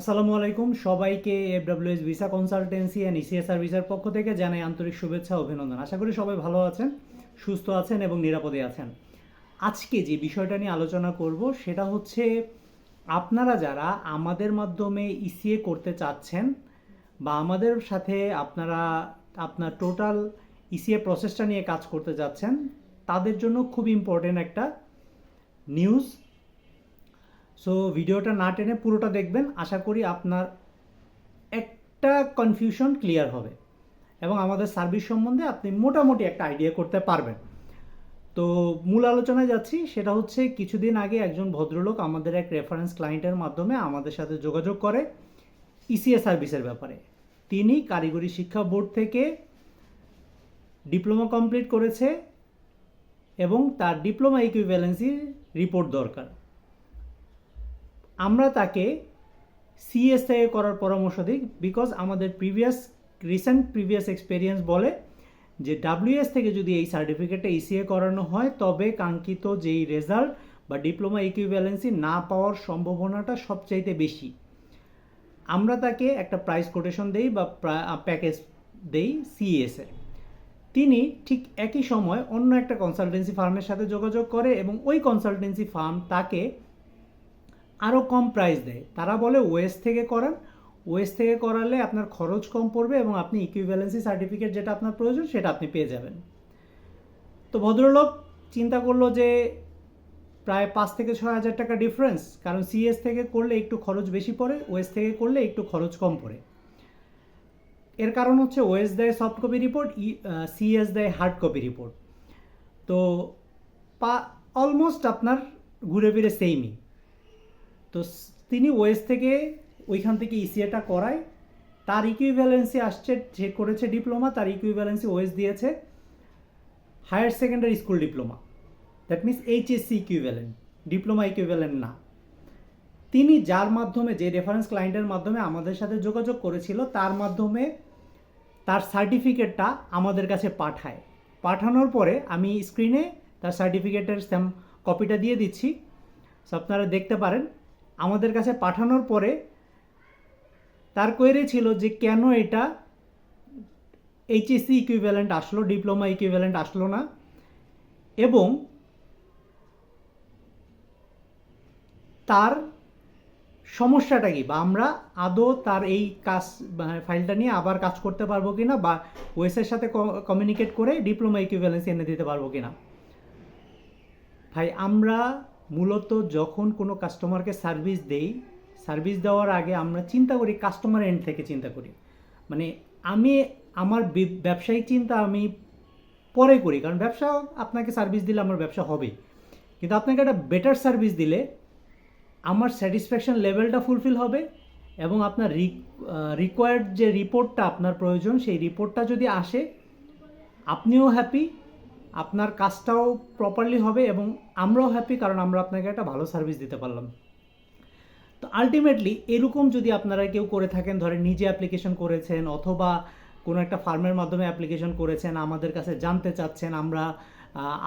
আসসালামু আলাইকুম। সবাইকে FWS visa consultancy and ECS সার্ভিসের পক্ষ থেকে জানাই আন্তরিক শুভেচ্ছা অভিনন্দন। আশা করি সবাই ভালো আছেন, সুস্থ আছেন এবং নিরাপদে আছেন। আজকে যে বিষয়টা নিয়ে আলোচনা করব সেটা হচ্ছে আপনারা যারা আমাদের মাধ্যমে ইসিএ করতে চাচ্ছেন বা আমাদের সাথে আপনারা আপনার টোটাল ইসিএ প্রসেসটা নিয়ে কাজ করতে যাচ্ছেন তাদের জন্য খুব ইম্পর্টেন্ট একটা নিউজ সো ভিডিওটা না টেনে পুরোটা দেখবেন। আশা করি আপনার একটা কনফিউশন ক্লিয়ার হবে। এবং আমাদের সার্ভিস সম্বন্ধে আপনি মোটামুটি একটা আইডিয়া করতে পারবেন। তো, মূল আলোচনায় যাচ্ছি। সেটা হচ্ছে, কিছুদিন আগে একজন ভদ্রলোক আমাদের এক রেফারেন্স ক্লায়েন্টের মাধ্যমে আমাদের সাথে যোগাযোগ করে ইসিএ সার্ভিসের ব্যাপারে। তিনি কারিগরি শিক্ষা বোর্ড থেকে ডিপ্লোমা কমপ্লিট করেছে এবং তার ডিপ্লোমা ইকুইভ্যালেন্সি রিপোর্ট দরকার। আমরা তাকে সিএস থেকে করার পরামর্শ দিই বিকজ আমাদের প্রিভিয়াস রিসেন্ট প্রিভিয়াস এক্সপেরিয়েন্স বলে যে ডাব্লিউএস থেকে যদি এই সার্টিফিকেটটা ইসিএ করানো হয়, তবে কাঙ্ক্ষিত যেই রেজাল্ট বা ডিপ্লোমা ইকুইভ্যালেন্সি না পাওয়ার সম্ভাবনাটা সবচাইতে বেশি। আমরা তাকে একটা প্রাইস কোটেশন দেই বা প্যাকেজ দেই সিএসে তিনি ঠিক একই সময় অন্য একটা কনসালটেন্সি ফার্মের সাথে যোগাযোগ করে এবং ওই কনসালটেন্সি ফার্ম তাকে আরও কম প্রাইস দেয়। তারা বলে ওয়েস থেকে করান। ওয়েস থেকে করালে আপনার খরচ কম পড়বে এবং আপনি ইকুইভ্যালেন্সি সার্টিফিকেট যেটা আপনার প্রয়োজন সেটা আপনি পেয়ে যাবেন। তো ভদ্রলোক চিন্তা করল যে প্রায় পাঁচ থেকে ছয় হাজার টাকা ডিফারেন্স কারণ সিএস থেকে করলে একটু খরচ বেশি পড়ে, ওয়েস থেকে করলে একটু খরচ কম পড়ে। এর কারণ হচ্ছে ওয়েস দেয় সফট কপি রিপোর্ট সিএস দেয় হার্ড কপি রিপোর্ট তো পা অলমোস্ট আপনার ঘুরে ফিরে সেমই তো তিনি ওয়েস থেকে ওইখান থেকে ইসিএটা করায়। তার ইকুইভ্যালেন্সি আসছে যে করেছে ডিপ্লোমা তার ইকুইভ্যালেন্সি ওয়েস দিয়েছে। Higher secondary school diploma that means HSC equivalent diploma equivalent না। তিনি যার মাধ্যমে, যে রেফারেন্স ক্লায়েন্টের মাধ্যমে আমাদের সাথে যোগাযোগ করেছিল, তার মাধ্যমে তার সার্টিফিকেটটা আমাদের কাছে পাঠায়। পাঠানোর পরে আমি স্ক্রিনে তার সার্টিফিকেটের স্যাম কপিটা দিয়ে দিচ্ছি। So, আপনারা দেখতে পারেন আমাদের কাছে পাঠানোর পরে তার কোয়েরি ছিল যে কেন এটা এইচএসসি ইকুইভ্যালেন্ট আসলো ডিপ্লোমা ইকুইভ্যালেন্ট আসলো না। এবং তার সমস্যাটা কি? বা আমরা আদৌ তার এই কাজ মানে ফাইলটা নিয়ে আবার কাজ করতে পারব কি না বা ওয়েসের সাথে কমিউনিকেট করে ডিপ্লোমা ইকুইভ্যালেন্সি এনে দিতে পারব কি না ভাই, আমরা মূলত যখন কোনো কাস্টমারকে সার্ভিস দেই সার্ভিস দেওয়ার আগে আমরা চিন্তা করি কাস্টমার এন্ড থেকে চিন্তা করি। মানে আমি, আমার ব্যবসায়িক চিন্তা আমি পরে করি, কারণ ব্যবসা আপনাকে সার্ভিস দিলে আমার ব্যবসা হবেই। কিন্তু আপনাকে একটা বেটার সার্ভিস দিলে আমার স্যাটিসফ্যাকশন লেভেলটা ফুলফিল হবে এবং আপনার রিকোয়ার্ড যে রিপোর্টটা আপনার প্রয়োজন, সেই রিপোর্টটা যদি আসে, আপনিও হ্যাপি আপনার কাজটাও প্রপারলি হবে এবং আমরাও হ্যাপি কারণ আমরা আপনাকে একটা ভালো সার্ভিস দিতে পারলাম। তো আলটিমেটলি এরকম যদি আপনারা কেউ করে থাকেন, ধরেন নিজে অ্যাপ্লিকেশন করেছেন অথবা কোনো একটা ফার্মের মাধ্যমে অ্যাপ্লিকেশন করেছেন, আমাদের কাছে জানতে চাচ্ছেন, আমরা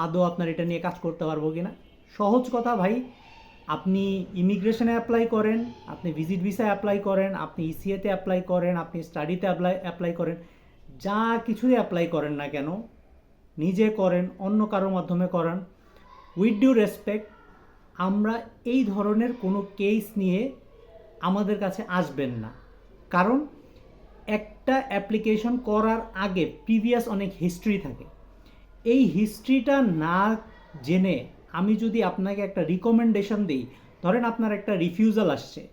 আদৌ আপনার এটা নিয়ে কাজ করতে পারব কি না সহজ কথা ভাই, আপনি ইমিগ্রেশনে অ্যাপ্লাই করেন, আপনি ভিজিট ভিসা অ্যাপ্লাই করেন, আপনি ইসিএতে অ্যাপ্লাই করেন, আপনি স্টাডিতে অ্যাপ্লাই অ্যাপ্লাই করেন, যা কিছুই অ্যাপ্লাই করেন না কেন নিজে করেন, অন্য কারোর মাধ্যমে করান। উইথ ডিউ রেসপেক্ট আমরা এই ধরনের কোনো কেস নিয়ে আমাদের কাছে আসবেন না। কারণ একটা অ্যাপ্লিকেশন করার আগে প্রিভিয়াস অনেক হিস্ট্রি থাকে। এই হিস্ট্রিটা না জেনে আমি যদি আপনাকে একটা রিকমেন্ডেশন দিই, ধরেন আপনার একটা রিফিউজাল আসছে।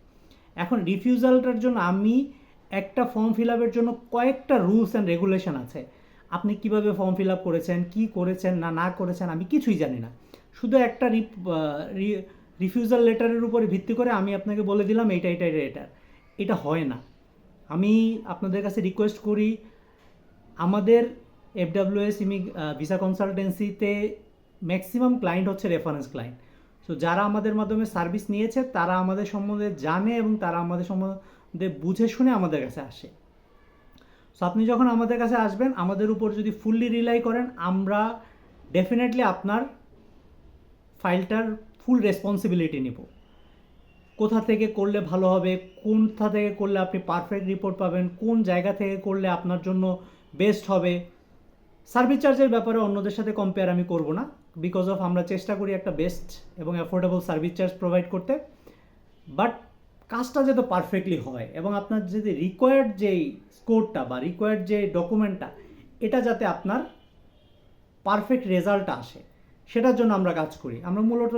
এখন রিফিউজালটার জন্য আমি একটা ফর্ম ফিল আপের জন্য কয়েকটা রুলস অ্যান্ড রেগুলেশন আছে। আপনি কীভাবে ফর্ম ফিল আপ করেছেন, কি করেছেন না না করেছেন, আমি কিছুই জানি না। শুধু একটা রিফিউজাল লেটারের উপরে ভিত্তি করে আমি আপনাকে বলে দিলাম, এইটা এটা এটা এটা এটা হয় না। আমি আপনাদের কাছে রিকোয়েস্ট করি, আমাদের এফডাব্লিউএস ইমি ভিসা কনসালটেন্সিতে ম্যাক্সিমাম ক্লায়েন্ট হচ্ছে রেফারেন্স ক্লায়েন্ট সো যারা আমাদের মাধ্যমে সার্ভিস নিয়েছে, তারা আমাদের সম্বন্ধে জানে এবং তারা আমাদের সম্বন্ধে বুঝে শুনে আমাদের কাছে আসে। সো আপনি যখন আমাদের কাছে আসবেন, আমাদের উপর যদি ফুললি রিলাই করেন, আমরা ডেফিনেটলি আপনার ফাইলটার ফুল রেসপন্সিবিলিটি নিব। কোথা থেকে করলে ভালো হবে, কোনটা থেকে করলে আপনি পারফেক্ট রিপোর্ট পাবেন, কোন জায়গা থেকে করলে আপনার জন্য বেস্ট হবে। সার্ভিস চার্জের ব্যাপারে অন্যদের সাথে কম্পেয়ার আমি করব না বিকজ অফ আমরা চেষ্টা করি একটা বেস্ট এবং অ্যাফোর্ডেবল সার্ভিস চার্জ প্রোভাইড করতে। বাট কাজটা যাতে পারফেক্টলি হয় এবং আপনার যদি রিকোয়ার্ড যেই স্কোরটা বা রিকোয়ার্ড যে ডকুমেন্টটা এটা যাতে আপনার পারফেক্ট রেজাল্ট আসে, সেটার জন্য আমরা কাজ করি। আমরা মূলত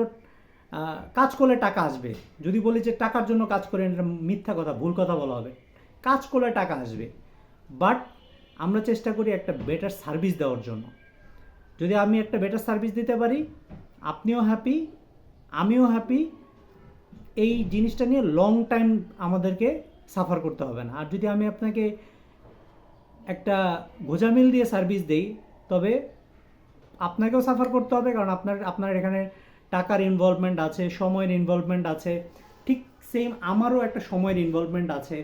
কাজ করলে টাকা আসবে। যদি বলি যে টাকার জন্য কাজ করেন এটা মিথ্যা কথা, ভুল কথা বলা হবে। কাজ করলে টাকা আসবে। বাট আমরা চেষ্টা করি একটা বেটার সার্ভিস দেওয়ার জন্য। যদি আমি একটা বেটার সার্ভিস দিতে পারি, আপনিও হ্যাপি আমিও হ্যাপি এই জিনিসটা নিয়ে লং টাইম আমাদেরকে সাফার করতে হবে না। আর যদি আমি আপনাকে একটা গোজামিল দিয়ে সার্ভিস দেই, তবে আপনাকেও সাফার করতে হবে, কারণ আপনার আপনার এখানে টাকার ইনভলভমেন্ট আছে, সময়ের ইনভলভমেন্ট আছে, ঠিক সেম আমারও একটা সময়ের ইনভলভমেন্ট আছে।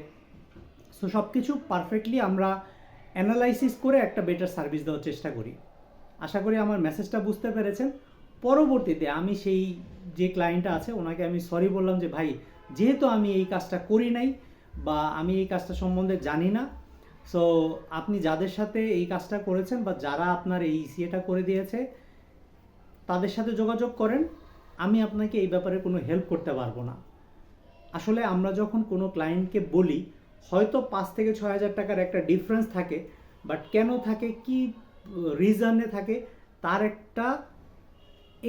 সো সব কিছু পারফেক্টলি আমরা অ্যানালাইসিস করে একটা বেটার সার্ভিস দেওয়ার চেষ্টা করি। আশা করি আমার মেসেজটা বুঝতে পেরেছেন। পরবর্তীতে আমি সেই যে ক্লায়েন্টটা আছে, ওনাকে আমি সরি বললাম যে, ভাই, যেহেতু আমি এই কাজটা করি নাই বা আমি এই কাজটা সম্বন্ধে জানি না সো আপনি যাদের সাথে এই কাজটা করেছেন বা যারা আপনার এই ইসিএটা করে দিয়েছে, তাদের সাথে যোগাযোগ করেন। আমি আপনাকে এই ব্যাপারে কোনো হেল্প করতে পারব না। আসলে আমরা যখন কোনো ক্লায়েন্টকে বলি, হয়তো পাঁচ থেকে ছয় হাজার টাকার একটা ডিফারেন্স থাকে বাট কেন থাকে, কি রিজনে থাকে, তার একটা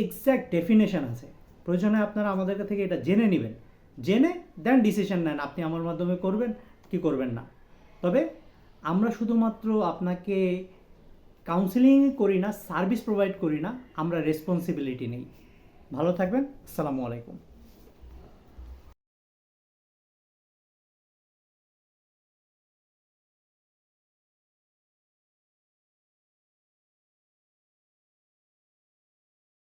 এক্স্যাক্ট ডেফিনেশন আছে। প্রয়োজনে আপনারা আমাদের থেকে এটা জেনে নেবেন। জেনে দেন ডিসিশন নেন, আপনি আমার মাধ্যমে করবেন কি করবেন না। তবে আমরা শুধুমাত্র আপনাকে কাউন্সিলিং করি না সার্ভিস প্রোভাইড করি না, আমরা রেসপন্সিবিলিটি নেই। ভালো থাকবেন, আসসালামু আলাইকুম।